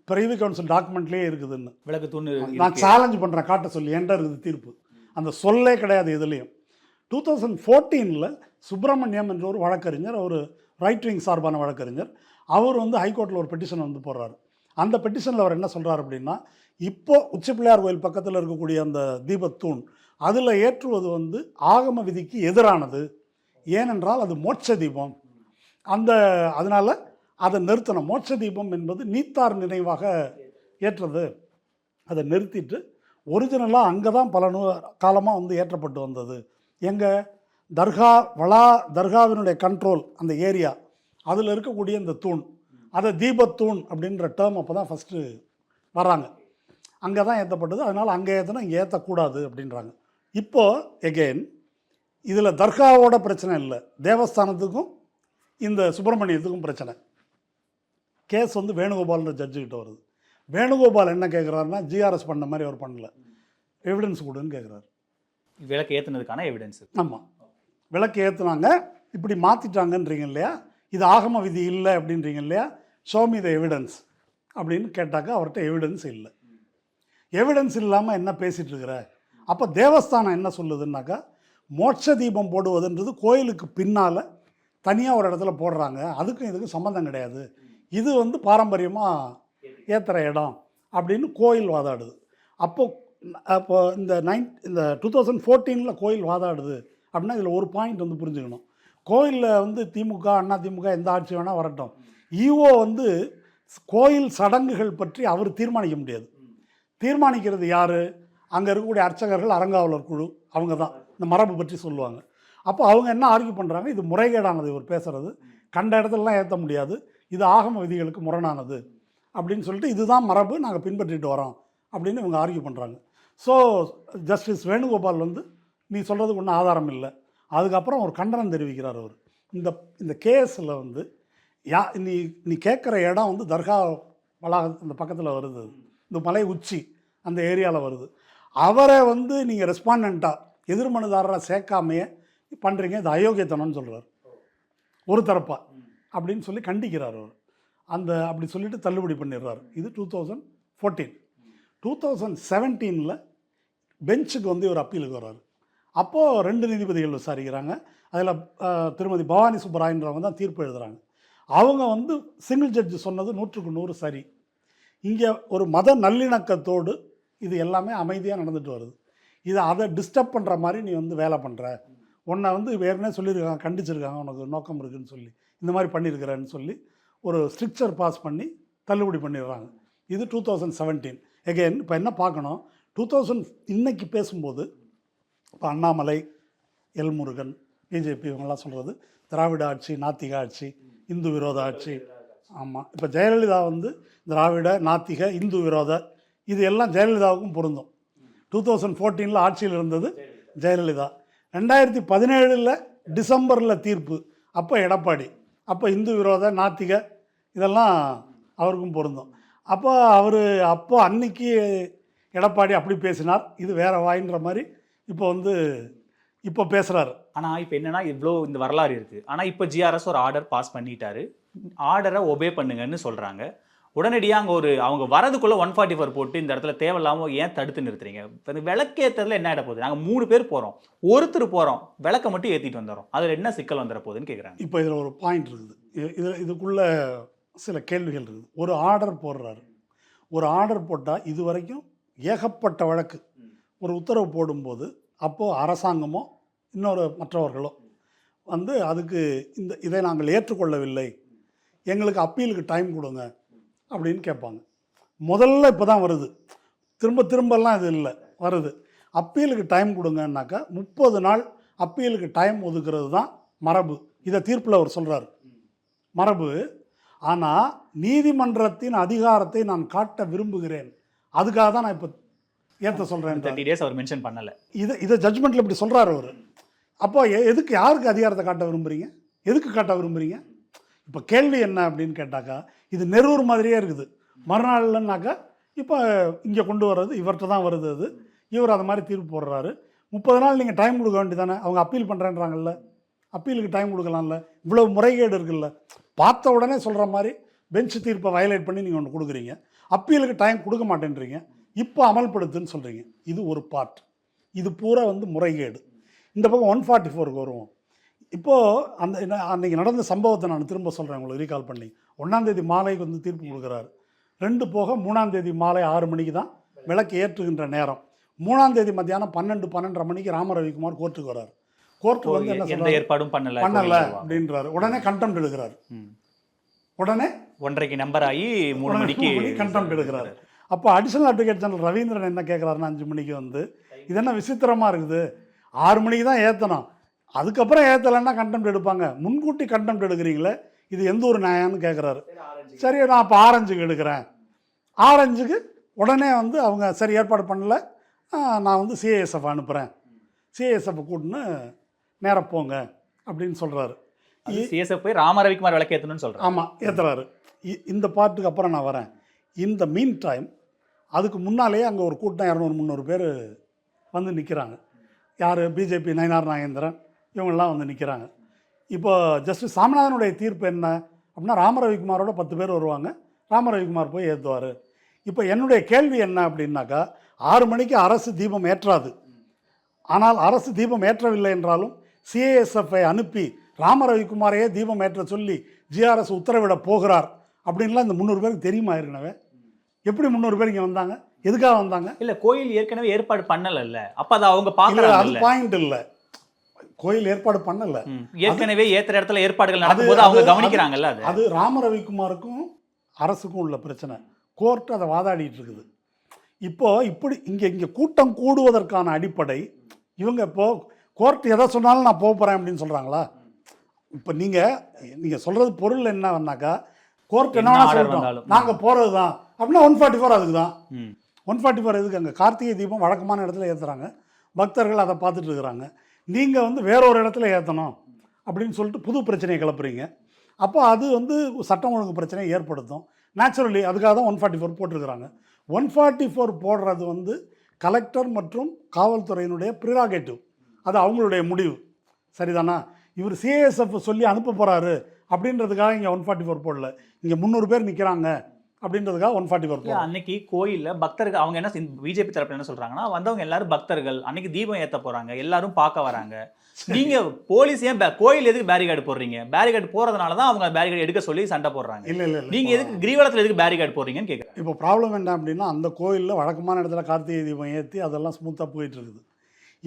பிரைவி கவுன்சில் டாக்குமெண்ட்லேயே இருக்குதுன்னு. விளக்கு தூண் நான் சேலஞ்ச் பண்ணுறேன் காட்ட சொல்லி. என்கிட்ட இருக்குது தீர்ப்பு. அந்த சொல்லே கிடையாது எதுலேயும். டூ தௌசண்ட் ஃபோர்டீனில் சுப்பிரமணியம் என்ற ஒரு வழக்கறிஞர் ஒரு ரைட் விங் சார்பான வழக்கறிஞர் அவர் வந்து ஹைகோர்ட்டில் ஒரு பெட்டிஷன் வந்து போடுறாரு. அந்த பெட்டிஷனில் அவர் என்ன சொல்கிறார் அப்படின்னா இப்போ உச்சிப்பிள்ளையார் கோயில் பக்கத்தில் இருக்கக்கூடிய அந்த தீபத்தூண் அதில் ஏற்றுவது வந்து ஆகம விதிக்கு எதிரானது. ஏனென்றால் அது மோட்ச தீபம். அந்த அதனால் அதை நிறுத்தணும். மோட்ச தீபம் என்பது நீத்தார் நினைவாக ஏற்றது. அதை நிறுத்திட்டு ஒரிஜினலாக அங்கே தான் பல நூ காலமாக வந்து ஏற்றப்பட்டு வந்தது. எங்கே? தர்கா வளா தர்காவினுடைய கண்ட்ரோல் அந்த ஏரியா அதில் இருக்கக்கூடிய இந்த தூண். அதை தீபத்தூண் அப்படின்ற டேர்ம் அப்போ தான் ஃபஸ்ட்டு வராங்க அங்கே தான் ஏற்றப்பட்டது அதனால் அங்கே ஏற்றினா இங்கே ஏற்றக்கூடாது அப்படின்றாங்க. இப்போது எகெயின் இதில் தர்காவோட பிரச்சனை இல்லை. தேவஸ்தானத்துக்கும் இந்த சுப்பிரமணியத்துக்கும் பிரச்சனை. கேஸ் வந்து வேணுகோபால்ன்ற ஜட்ஜுக்கிட்ட வருது. வேணுகோபால் என்ன கேட்குறாருன்னா ஜிஆர்எஸ் பண்ண மாதிரி அவர் பண்ணல. எவிடன்ஸ் கொடுன்னு கேட்குறாரு விளக்கு ஏத்துனதுக்கான எவிடன்ஸ் ஆமாம் விளக்கு ஏற்றுனாங்க இப்படி மாற்றிட்டாங்கன்றீங்க இல்லையா? இது ஆகம விதி இல்லை அப்படின்றீங்க இல்லையா? ஷோமி த எவிடன்ஸ் அப்படின்னு கேட்டாக்கா அவர்கிட்ட எவிடன்ஸ் இல்லை. எவிடன்ஸ் இல்லாமல் என்ன பேசிகிட்டு இருக்கிற? அப்போ தேவஸ்தானம் என்ன சொல்லுதுன்னாக்கா மோட்ச தீபம் போடுவதுன்றது கோயிலுக்கு பின்னால் தனியாக ஒரு இடத்துல போடுறாங்க. அதுக்கும் இதுக்கும் சம்மந்தம் கிடையாது. இது வந்து பாரம்பரியமாக ஏற்றுற இடம் அப்படின்னு கோயில் வாதாடுது. அப்போ அப்போ இந்த நைன் இந்த டூ தௌசண்ட் ஃபோர்டீனில் கோயில் வாதாடுது அப்படின்னா இதில் ஒரு பாயிண்ட் வந்து புரிஞ்சுக்கணும். கோயிலில் வந்து திமுக அண்ணா திமுக எந்த ஆட்சி வேணால் வரட்டும். ஈஓ வந்து கோயில் சடங்குகள் பற்றி அவர் தீர்மானிக்க முடியாது. தீர்மானிக்கிறது யார்? அங்கே இருக்கக்கூடிய அர்ச்சகர்கள் அறங்காவலர் குழு அவங்க தான். இந்த மரபு பற்றி சொல்லுவாங்க. அப்போ அவங்க என்ன ஆர்கியூ பண்ணுறாங்க இது முறைகேடானது இவர் பேசுகிறது கண்ட இடத்துலலாம் ஏற்ற முடியாது. இது ஆகம விதிகளுக்கு முரணானது. அப்படின்னு சொல்லிட்டு இதுதான் மரபு நாங்கள் பின்பற்றிட்டு வரோம் அப்படின்னு இவங்க ஆர்கியூ பண்ணுறாங்க ஸோ ஜஸ்டிஸ் வேணுகோபால் வந்து நீ சொல்கிறதுக்கு ஒன்றும் ஆதாரம் இல்லை. அதுக்கப்புறம் ஒரு கண்டனம் தெரிவிக்கிறார் அவர். இந்த இந்த கேஸில் வந்து யா நீ நீ கேட்குற இடம் வந்து தர்கா வளாக அந்த பக்கத்தில் வருது. இந்த மலை உச்சி அந்த ஏரியாவில் வருது. அவரை வந்து நீங்கள் ரெஸ்பாண்டண்ட்டாக எதிர்மனுதாரரை சேர்க்காமையே பண்ணுறீங்க இது அயோக்கியத்தனம்னு சொல்கிறார் ஒரு தரப்பாக அப்படின்னு சொல்லி கண்டிக்கிறார் அவர். அந்த அப்படி சொல்லிட்டு தள்ளுபடி பண்ணிடுறாரு. இது two thousand fourteen two thousand செவன்டீனில் பெஞ்சுக்கு வந்து இவர் அப்பீலுக்கு வர்றாரு. அப்போது ரெண்டு நீதிபதிகள் விசாரிக்கிறாங்க. அதில் திருமதி பவானி சுப்பராயன்றவங்க தான் தீர்ப்பு எழுதுகிறாங்க அவங்க வந்து சிங்கிள் ஜட்ஜு சொன்னது நூற்றுக்கு நூறு சரி. இங்கே ஒரு மத நல்லிணக்கத்தோடு இது எல்லாமே அமைதியாக நடந்துட்டு வருது. இதை அதை டிஸ்டர்ப் பண்ணுற மாதிரி நீ வந்து வேலை பண்ணுற உன்னை வந்து ஏற்கனவே சொல்லியிருக்காங்க கண்டிச்சிருக்காங்க உனக்கு நோக்கம் இருக்குன்னு சொல்லி. இந்த மாதிரி பண்ணியிருக்கிறேன்னு சொல்லி ஒரு ஸ்ட்ரிக்சர் பாஸ் பண்ணி தள்ளுபடி பண்ணிடுறாங்க. இது டூ தௌசண்ட் செவன்டீன் எகெயின் இப்போ என்ன பார்க்கணும்? டூ தௌசண்ட் இன்னைக்கு பேசும்போது இப்போ அண்ணாமலை எல்முருகன் பிஜேபி இவங்கெல்லாம் சொல்கிறது திராவிட ஆட்சி நாத்திக ஆட்சி இந்து விரோத ஆட்சி. ஆமாம் இப்போ ஜெயலலிதா வந்து திராவிட நாத்திக இந்து விரோத இது எல்லாம் ஜெயலலிதாவுக்கும் பொருந்தும். டூ தௌசண்ட் ஃபோர்டீனில் ஆட்சியில் இருந்தது ஜெயலலிதா. ரெண்டாயிரத்தி பதினேழில் டிசம்பரில் தீர்ப்பு அப்போ எடப்பாடி. அப்போ இந்து விரோத நாத்திக இதெல்லாம் அவருக்கும் பொருந்தும். அப்போ அவர் அப்போ அன்னைக்கு எடப்பாடி அப்படி பேசினார். இது வேற வாயின்ற மாதிரி இப்போ வந்து இப்போ பேசுகிறாரு ஆனா இப்போ என்னன்னா இவ்வளோ இந்த வரலாறு இருக்கு. ஆனா இப்போ ஜிஆர்எஸ் ஒரு ஆர்டர் பாஸ் பண்ணிட்டாரு. ஆர்டரை ஒபே பண்ணுங்கன்னு சொல்றாங்க. உடனடியாக அங்கே ஒரு அவங்க வரதுக்குள்ள ஒன் ஃபார்ட்டி ஃபோர் போட்டு இந்த இடத்துல தேவையில்லாமல் ஏன் தடுத்து நிறுத்துறீங்க? இப்போ விளக்கேற்றதுல என்ன ஆகிட போகுது? நாங்கள் மூணு பேர் போகிறோம் ஒருத்தர் போகிறோம் விளக்கை மட்டும் ஏற்றிட்டு வந்துடுறோம் அதில் என்ன சிக்கல் வந்துட போகுதுன்னு கேட்குறாங்க இப்போ இதில் ஒரு பாயிண்ட் இருக்குது. இது- இது இதுக்குள்ள சில கேள்விகள் இருக்குது. ஒரு ஆர்டர் போடுறாரு. ஒரு ஆர்டர் போட்டால் இது வரைக்கும் ஏகப்பட்ட வழக்கு. ஒரு உத்தரவு போடும்போது அப்போது அரசாங்கமோ இன்னொரு மற்றவர்களோ வந்து அதுக்கு இந்த இதை நாங்கள் ஏற்றுக்கொள்ளவில்லை. எங்களுக்கு அப்பீலுக்கு டைம் கொடுங்க அப்படின்னு கேட்பாங்க. முதல்ல இப்போ தான் வருது. திரும்ப திரும்பலாம் இது இல்லை. வருது. அப்பீலுக்கு டைம் கொடுங்கன்னாக்கா முப்பது நாள் அப்பீலுக்கு டைம் ஒதுக்கிறது தான் மரபு. இதை தீர்ப்பில் அவர் சொல்கிறார் மரபு ஆனால் நீதிமன்றத்தின் அதிகாரத்தை நான் காட்ட விரும்புகிறேன். அதுக்காக தான் நான் இப்போ ஏற்ற சொல்கிறேன் தேர்ட்டி டேஸ் அவர் மென்ஷன் பண்ணலை. இதை இதை ஜட்ஜ்மெண்ட்டில் இப்படி சொல்கிறார் அவர். அப்போ எதுக்கு யாருக்கு அதிகாரத்தை காட்ட விரும்புகிறீங்க எதுக்கு காட்ட விரும்புகிறீங்க இப்போ கேள்வி என்ன அப்படின்னு கேட்டாக்கா இது நெரூர் மாதிரியே இருக்குது. மறுநாள்னாக்கா இப்போ இங்கே கொண்டு வர்றது இவர்கிட்ட தான் வருது அது. இவர் அது மாதிரி தீர்ப்பு போடுறாரு. முப்பது நாள் நீங்கள் டைம் கொடுக்க வேண்டியதானே அவங்க அப்பீல் பண்ணுறேன்றாங்கல்ல அப்பீலுக்கு டைம் கொடுக்கலாம்ல. இவ்வளோ முறைகேடு இருக்குல்ல. பார்த்த உடனே சொல்கிற மாதிரி பெஞ்ச் தீர்ப்பை வயலேட் பண்ணி நீங்கள் ஒன்று கொடுக்குறீங்க. அப்பீலுக்கு டைம் கொடுக்க மாட்டேன்றீங்க. இப்போ அமல்படுத்துன்னு சொல்கிறீங்க இது ஒரு பார்ட் இது பூரா வந்து முறைகேடு. இந்த பக்கம் ஒன் ஃபார்ட்டி ஃபோருக்கு வருவோம். இப்போது அந்த என்ன- அன்னைக்கு நடந்த சம்பவத்தை நான் திரும்ப சொல்கிறேன் உங்களுக்கு ரீகால் பண்ணி. ஒன்றாந்தேதி மாலைக்கு வந்து தீர்ப்பு கொடுக்குறாரு. ரெண்டு போக மூணாம் தேதி மாலை ஆறு மணிக்கு தான் விளக்கு ஏற்றுகின்ற நேரம். மூணாம் தேதி மத்தியானம் பன்னெண்டு பன்னெண்டரை மணிக்கு ராம ரவிக்குமார் கோர்ட்டுக்கு வராரு கோர்ட்டு வந்து என்ன எந்த? ஏற்பாடும் பண்ணல. பண்ணல. அப்படின்றாரு. உடனே கண்டெம்ட் எடுக்கிறாரு. உடனே ஒன்றரைக்கு நம்பர் ஆகி மூணு மணிக்கு கண்டெம்ட் எடுக்கிறாரு. அப்போ அடிஷனல் அட்வொகேட் ஜெனரல் ரவீந்திரன் என்ன கேட்குறாருன்னா அஞ்சு மணிக்கு வந்து இது என்ன விசித்திரமாக இருக்குது? ஆறு மணிக்கு தான் ஏற்றணும் அதுக்கப்புறம் ஏற்றலைன்னா கண்டெம்ட் எடுப்பாங்க. முன்கூட்டி கண்டெம்ட் எடுக்கிறீங்களே இது எந்த ஒரு நியாயம்னு கேட்குறாரு சரி நான் அப்போ ஆரஞ்சுக்கு எடுக்கிறேன். ஆரஞ்சுக்கு உடனே வந்து அவங்க சரி ஏற்பாடு பண்ணல. நான் வந்து சிஏஎஸ்எஃப் அனுப்புகிறேன் சிஏஎஸ்எஃப் கூட்டின்னு நேரா போங்க அப்படின்னு சொல்கிறாரு சிஎஸ்எஃப் போய் ராம ரவிக்குமார் விளக்கு ஏத்தணும்னு சொல்றாரு ஆமாம் ஏற்றுறாரு இந்த பாட்டுக்கு அப்புறம் நான் வரேன். இந்த மீன் டைம் அதுக்கு முன்னாலேயே அங்கே ஒரு கூட்டம் இரநூறு முந்நூறு பேர் வந்து நிற்கிறாங்க யார்? பிஜேபி நயனார் நாகேந்திரன் இவங்கெல்லாம் வந்து நிற்கிறாங்க இப்போ ஜஸ்டிஸ் சாமிநாதனுடைய தீர்ப்பு என்ன அப்படின்னா ராம ரவிக்குமாரோட பத்து பேர் வருவாங்க. ராம ரவிக்குமார் போய் ஏற்றுவார் இப்போ என்னுடைய கேள்வி என்ன அப்படின்னாக்கா ஆறு மணிக்கு அரசு தீபம் ஏற்றாது. ஆனால் அரசு தீபம் ஏற்றவில்லை என்றாலும் சிஏஎஸ்எஃப்ஐ அனுப்பி ராம ரவிக்குமாரையே தீபம் ஏற்ற சொல்லி ஜிஆர்எஸ் உத்தரவிட போகிறார் அப்படின்லாம் இந்த முந்நூறு பேருக்கு தெரியுமா ஏற்கனவே? எப்படி முந்நூறு பேர் இங்கே வந்தாங்க? எதுக்காக வந்தாங்க? இல்ல கோயில் ஏற்கனவே ஏற்பாடு பண்ணல அப்ப அதை அவங்க இல்லை அது பாயிண்ட் இல்லை. கோயில் ஏற்பாடு பண்ணல. ஏற்கனவே ஏத்துற இடத்துல ஏற்பாடுகள் நடக்கும்போது அவங்க கவனிக்கிறாங்கல்ல அது. அது ராம ரவிக்குமாருக்கும் அரசுக்கும் உள்ள பிரச்சனை. கோர்ட் அதை வாதாடிட்டு இருக்குது இப்போ இப்படி இங்கே இங்கே கூட்டம் கூடுவதற்கான அடிப்படை இவங்க இப்போ கோர்ட் எதை சொன்னாலும் நான் போக போகிறேன் அப்படின்னு சொல்கிறாங்களா இப்போ நீங்கள் நீங்கள் சொல்கிறது பொருள் என்னன்னாக்கா கோர்ட் என்ன என்ன வேணா order சொல்லட்டும். நாங்கள் போகிறது தான் அப்படின்னா ஒன் ஃபார்ட்டி ஃபோர் அதுக்கு தான். ஒன் ஃபார்ட்டி ஃபோர் எதுக்கு அங்கே கார்த்திகை தீபம் வழக்கமான இடத்துல ஏற்றுறாங்க பக்தர்கள் அதை பார்த்துட்டு இருக்கிறாங்க நீங்கள் வந்து வேற ஒரு இடத்துல ஏற்றணும் அப்படின்னு சொல்லிட்டு புது பிரச்சனையை கிளப்புறீங்க. அப்போ அது வந்து சட்டம் ஒழுங்கு பிரச்சனையை ஏற்படுத்தும். நேச்சுரலி அதுக்காக தான் ஒன் ஃபார்ட்டி ஃபோர் போட்டிருக்கிறாங்க. ஒன் ஃபார்ட்டி ஃபோர் போடுறது வந்து கலெக்டர் மற்றும் காவல்துறையினுடைய ப்ரிராகேட்டிவ் அது அவங்களுடைய முடிவு. சரிதானா? இவர் சிஏஎஸ்எஃப் சொல்லி அனுப்ப போகிறாரு அப்படின்றதுக்காக இங்கே ஒன் ஃபார்ட்டி ஃபோர் போடல. இங்கே முந்நூறு பேர் நிற்கிறாங்க அப்படின்றதுக்காக ஒன் ஃபார்ட்டி ஃபோர் அன்னைக்கு கோயில்ல பக்தர்கள் அவங்க என்ன பிஜேபி தரப்புல என்ன சொல்றாங்கன்னா வந்தவங்க எல்லாரும் பக்தர்கள் அன்னைக்கு தீபம் ஏத்த போறாங்க எல்லாரும் பார்க்க வராங்க. நீங்க போலீஸ் ஏன் கோயில் எதுக்கு பேரிகார்டு போடுறீங்க? பேரிகார்டு போறதுனால தான் அவங்க பேரிகார்டு எடுக்க சொல்லி சண்டை போடுறாங்க. இல்லை இல்லை இல்லை. நீங்க எதுக்கு கிரிவலத்துல எதுக்கு பேரிகார்டு போடுறீங்கன்னு கேக்குறேன். இப்போ ப்ராப்ளம் என்ன அப்படின்னா அந்த கோயிலில் வழக்கமான இடத்துல கார்த்திகை தீபம் ஏற்றி அதெல்லாம் ஸ்மூத்தாக போயிட்டு இருக்குது.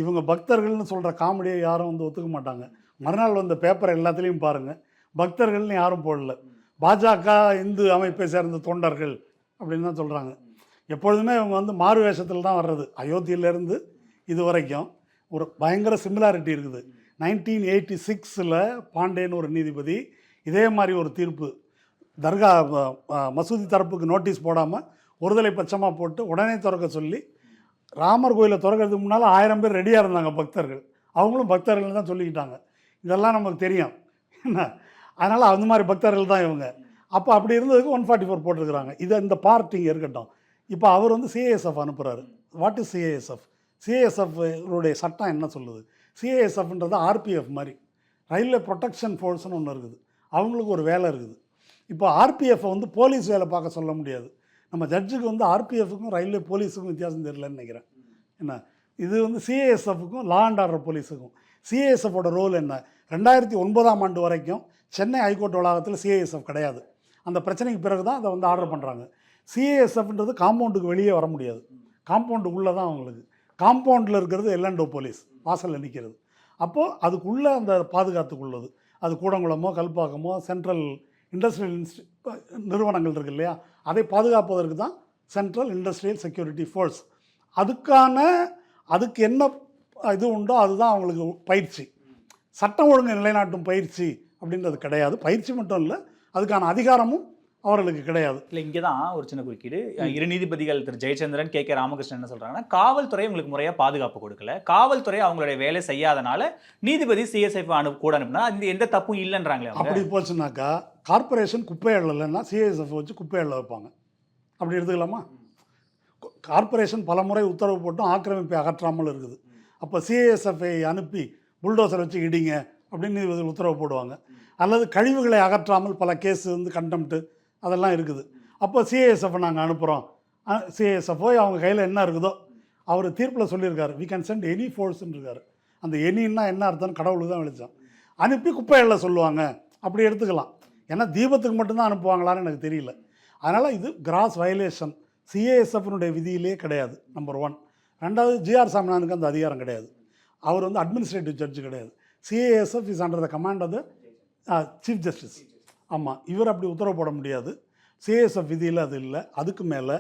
இவங்க பக்தர்கள்னு சொல்கிற காமெடியை யாரும் வந்து ஒத்துக்க மாட்டாங்க. மறுநாள் வந்த பேப்பர் எல்லாத்துலேயும் பாருங்கள் பக்தர்கள்னு யாரும் போடல. பாஜக இந்து அமைப்பை சேர்ந்த தொண்டர்கள் அப்படின்னு தான் சொல்கிறாங்க எப்பொழுதுமே இவங்க வந்து மாறு வேஷத்தில் தான் வர்றது. அயோத்தியிலேருந்து இது வரைக்கும் ஒரு பயங்கர சிமிலாரிட்டி இருக்குது. நைன்டீன் எயிட்டி சிக்ஸில் பாண்டேன்னு ஒரு நீதிபதி இதே மாதிரி ஒரு தீர்ப்பு தர்கா மசூதி தரப்புக்கு நோட்டீஸ் போடாமல் ஒருதலை பட்சமாக போட்டு உடனே திறக்க சொல்லி ராமர் கோயிலை திறக்கிறதுக்கு முன்னால் ஆயிரம் பேர் ரெடியாக இருந்தாங்க பக்தர்கள். அவங்களும் பக்தர்கள் தான் சொல்லிக்கிட்டாங்க. இதெல்லாம் நமக்கு தெரியும். என்ன? அதனால் அந்த மாதிரி பக்தர்கள் தான் இவங்க. அப்போ அப்படி இருந்ததுக்கு ஒன் ஃபார்ட்டி ஃபோர் போட்டிருக்கிறாங்க. இது இந்த பார்ட் இங்கே இருக்கட்டும். இப்போ அவர் வந்து சிஏஎஸ்எஃப் அனுப்புகிறாரு வாட் இஸ் சிஏஎஸ்எஃப் சிஏஎஸ்எஃப்டைய சட்டம் என்ன சொல்லுது? சிஏஎஸ்எஃப்ன்றது ஆர்பிஎஃப் மாதிரி. ரயில்வே ப்ரொடெக்ஷன் ஃபோர்ஸ்னு ஒன்று இருக்குது. அவங்களுக்கு ஒரு வேலை இருக்குது. இப்போ ஆர்பிஎஃப்பை வந்து போலீஸ் வேலை பார்க்க சொல்ல முடியாது. நம்ம ஜட்ஜுக்கு வந்து ஆர்பிஎஃப்க்கும் ரயில்வே போலீஸுக்கும் வித்தியாசம் தெரியலன்னு நினைக்கிறேன். என்ன? இது வந்து சிஏஎஸ்எஃப்க்கும் லா அண்ட் ஆர்டர் போலீஸுக்கும் சிஏஎஸ்எஃபோட ரோல் என்ன? ரெண்டாயிரத்தி ஒன்பதாம் ஆண்டு வரைக்கும் சென்னை ஹைகோர்ட் வளாகத்தில் சிஏஎஸ்எஃப் கிடையாது. அந்த பிரச்சனைக்கு பிறகு தான் அதை வந்து ஆர்டர் பண்ணுறாங்க சிஏஎஸ்எஃப்ன்றது காம்பவுண்டுக்கு வெளியே வர முடியாது. காம்பவுண்டு உள்ளே தான் அவங்களுக்கு. காம்பவுண்டில் இருக்கிறது எல்என்டோ போலீஸ். வாசலில் நிற்கிறது அப்போது அதுக்குள்ளே அந்த பாதுகாத்துக்குள்ளது அது கூடங்குளமோ கல்பாக்கமோ சென்ட்ரல் இண்டஸ்ட்ரியல் இன்ஸ்டி நிறுவனங்கள் இருக்கு இல்லையா? அதை பாதுகாப்பதற்கு தான் சென்ட்ரல் இண்டஸ்ட்ரியல் செக்யூரிட்டி ஃபோர்ஸ். அதுக்கான அதுக்கு என்ன இது உண்டோ அதுதான் அவங்களுக்கு பயிற்சி. சட்டம் ஒழுங்கு நிலைநாட்டும் பயிற்சி. அப்படின்றது கிடையாது. பயிற்சி மட்டும் இல்லை அதுக்கான அதிகாரமும் அவர்களுக்கு கிடையாது. இல்ல இங்கதான் ஒரு சின்ன குறுக்கீடு. இரு நீதிபதிகள் திரு ஜெயச்சந்திரன் கே கே ராமகிருஷ்ணன் என்ன சொல்றாங்கன்னா காவல்துறை உங்களுக்கு முறையா பாதுகாப்பு கொடுக்கல. காவல்துறை அவங்களுடைய வேலை செய்யாதனால நீதிபதி சிஎஸ்ஐ அனு கூட அனுப்புனா இந்த எந்த தப்பும் இல்லைன்றாங்களே அப்படி போச்சுனாக்கா கார்ப்பரேஷன் குப்பை அள்ளலைன்னா சிஏஎஸ்எஃப் வச்சு குப்பை அள்ள வைப்பாங்க. அப்படி எடுத்துக்கலாமா? கார்ப்பரேஷன் பலமுறை உத்தரவு போட்டும் ஆக்கிரமிப்பை அகற்றாமல் இருக்குது. அப்போ சிஏஎஸ்எஃப்ஐ அனுப்பி புல்டோசர் வச்சு இடிங்க அப்படின்னு நீதிபதிகள் உத்தரவு போடுவாங்க. அல்லது கழிவுகளை அகற்றாமல் பல கேஸ் வந்து கண்டம்ட்டு அதெல்லாம் இருக்குது. அப்போ சிஏஎஸ்எஃப் நாங்கள் அனுப்புகிறோம் சிஏஎஸ்எஃப் போய் அவங்க கையில் என்ன இருக்குதோ அவர் தீர்ப்பில் சொல்லியிருக்காரு. வி கேன் சென்ட் எனி ஃபோர்ஸ்ன்னு இருக்கார் அந்த எனின்னா என்ன அர்த்தம்னு கடவுளுக்கு தான் வெளிச்சம் அனுப்பி குப்பைகளில் சொல்லுவாங்க. அப்படி எடுத்துக்கலாம். ஏன்னா தீபத்துக்கு மட்டும்தான் அனுப்புவாங்களான்னு எனக்கு தெரியல. அதனால் இது கிராஸ் வயலேஷன் சிஏஎஸ்எஃப்னுடைய விதியிலே கிடையாது நம்பர் ஒன் ரெண்டாவது ஜிஆர் சாமிநாதனுக்கு அந்த அதிகாரம் கிடையாது. அவர் வந்து அட்மினிஸ்ட்ரேட்டிவ் ஜட்ஜு கிடையாது. CASF is under the command of the chief justice ஆமாம் இவர் அப்படி உத்தரவு போட முடியாது. சிஎஸ்எஃப் விதியில் அது இல்லை. அதுக்கு மேலே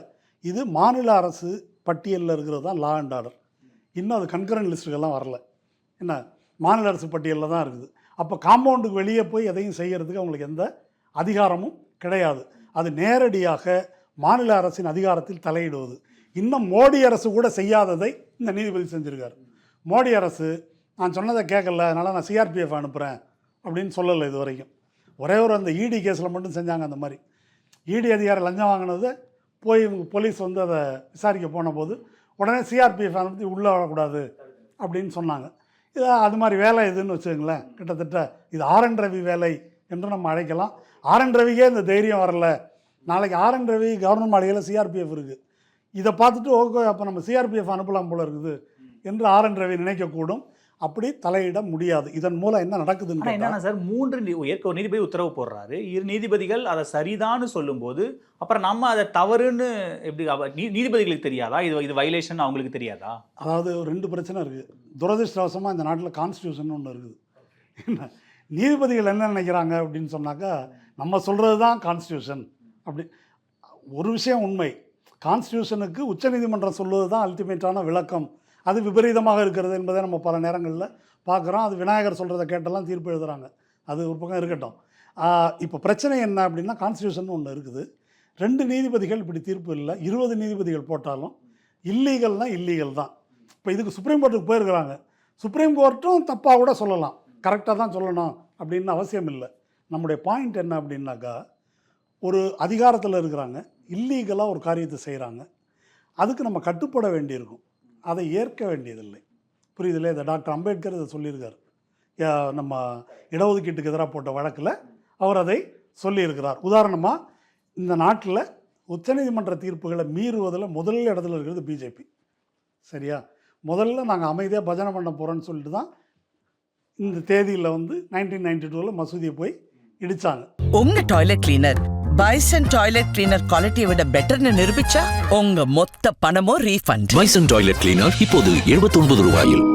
இது மாநில அரசு பட்டியலில் இருக்கிறது தான் லா அண்ட் ஆர்டர் இன்னும் அது கன்கரண்ட் லிஸ்ட்டுக்கெல்லாம் வரல. என்ன? மாநில அரசு பட்டியலில் தான் இருக்குது. அப்போ காம்பவுண்டுக்கு வெளியே போய் எதையும் செய்கிறதுக்கு அவங்களுக்கு எந்த அதிகாரமும் கிடையாது. அது நேரடியாக மாநில அரசின் அதிகாரத்தில் தலையிடுவது. இன்னும் மோடி அரசு கூட செய்யாததை இந்த நீதிபதி செஞ்சுருக்காரு. மோடி அரசு நான் சொன்னதை கேட்கல அதனால் நான் சிஆர்பிஎஃப் அனுப்புகிறேன் அப்படின்னு சொல்லலை இது வரைக்கும் ஒரே ஒரு அந்த இடி கேஸில் மட்டும் செஞ்சாங்க அந்த மாதிரி. இடி அதிகாரி லஞ்சம் வாங்கினது போய் இவங்க போலீஸ் வந்து அதை விசாரிக்க போன போது உடனே சிஆர்பிஎஃப் அனுப்பி உள்ளே வரக்கூடாது அப்படின்னு சொன்னாங்க. இது அது மாதிரி வேலை இதுன்னு வச்சுக்கோங்களேன். கிட்டத்தட்ட இது ஆர் என் ரவி வேலை என்று நம்ம அழைக்கலாம். ஆர் என் ரவிக்கே இந்த தைரியம் வரல. நாளைக்கு ஆர் என் ரவி கவர்னர் மாளிகையில் சிஆர்பிஎஃப் இருக்குது இதை பார்த்துட்டு ஓகே அப்போ நம்ம சிஆர்பிஎஃப் அனுப்பலாம் போல இருக்குது என்று ஆர் என் ரவி நினைக்கக்கூடும். அப்படி தலையிட முடியாது. இதன் மூலம் என்ன நடக்குதுன்னு என்னன்னா சார் மூன்று ஏற்க நீதிபதி உத்தரவு போடுறாரு. இரு நீதிபதிகள் அதை சரிதான்னு சொல்லும்போது அப்புறம் நம்ம அதை தவறுன்னு எப்படி நீதிபதிகளுக்கு தெரியாதா? இது இது வயலேஷன் அவங்களுக்கு தெரியாதா? அதாவது ஒரு ரெண்டு பிரச்சனை இருக்குது துரதிருஷ்டவசமாக இந்த நாட்டில் கான்ஸ்டியூஷன் ஒன்று இருக்குது. என்ன? நீதிபதிகள் என்ன நினைக்கிறாங்க அப்படின்னு சொன்னாக்கா நம்ம சொல்கிறது தான் கான்ஸ்டியூஷன் அப்படி ஒரு விஷயம் உண்மை. கான்ஸ்டியூஷனுக்கு உச்சநீதிமன்றம் சொல்வது தான் அல்டிமேட்டான விளக்கம். அது விபரீதமாக இருக்கிறது என்பதை நம்ம பல நேரங்களில் பார்க்குறோம். அது விநாயகர் சொல்கிறத கேட்டெல்லாம் தீர்ப்பு எழுதுகிறாங்க அது ஒரு பக்கம் இருக்கட்டும். இப்போ பிரச்சனை என்ன அப்படின்னா கான்ஸ்டியூஷன் ஒன்று இருக்குது. ரெண்டு நீதிபதிகள் இப்படி தீர்ப்பு இல்லை. இருபது நீதிபதிகள் போட்டாலும் இல்லீகல்னா இல்லீகல் தான். இப்போ இதுக்கு சுப்ரீம் கோர்ட்டுக்கு போயிருக்கிறாங்க. சுப்ரீம் கோர்ட்டும் தப்பாக கூட சொல்லலாம். கரெக்டாக தான் சொல்லணும் அப்படின்னு அவசியம் இல்லை. நம்முடைய பாயிண்ட் என்ன அப்படின்னாக்கா ஒரு அதிகாரத்தில் இருக்கிறாங்க. இல்லீகலாக ஒரு காரியத்தை செய்கிறாங்க அதுக்கு நம்ம கட்டுப்பட வேண்டியிருக்கும். அதை ஏற்க வேண்டியதில்லை. புரியுதுல்ல? இந்த டாக்டர் அம்பேத்கர் இதை சொல்லியிருக்கார். நம்ம இடஒதுக்கீட்டுக்கு எதிராக போட்ட வழக்கில் அவர் அதை சொல்லியிருக்கிறார். உதாரணமாக இந்த நாட்டில் உச்சநீதிமன்ற தீர்ப்புகளை மீறுவதில் முதல் இடத்துல இருக்கிறது பிஜேபி சரியா? முதல்ல நாங்கள் அமைதியாக பஜனை பண்ண போகிறோன்னு சொல்லிட்டு தான் இந்த தேதியில் வந்து நைன்டீன் நைன்டி டூவில் மசூதியை போய் இடித்தாங்க உங்கள் toilet cleaner Bison toilet cleaner குவாலிட்டியை விட பெட்டர்னு நிரூபிச்சா உங்க மொத்த பணமும் ரீஃபண்ட் பைசன் டாய்லெட் கிளீனர் இப்போது 79 ரூபாயில்.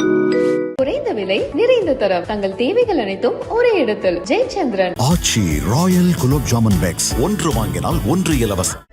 குறைந்த விலை நிறைந்த தரம். தங்கள் தேவைகள் அனைத்தும் ஒரே இடத்தில். Jayachandran. Aachi royal gulab jamun packs. ஒன்று வாங்கினால் ஒன்று இலவசம்.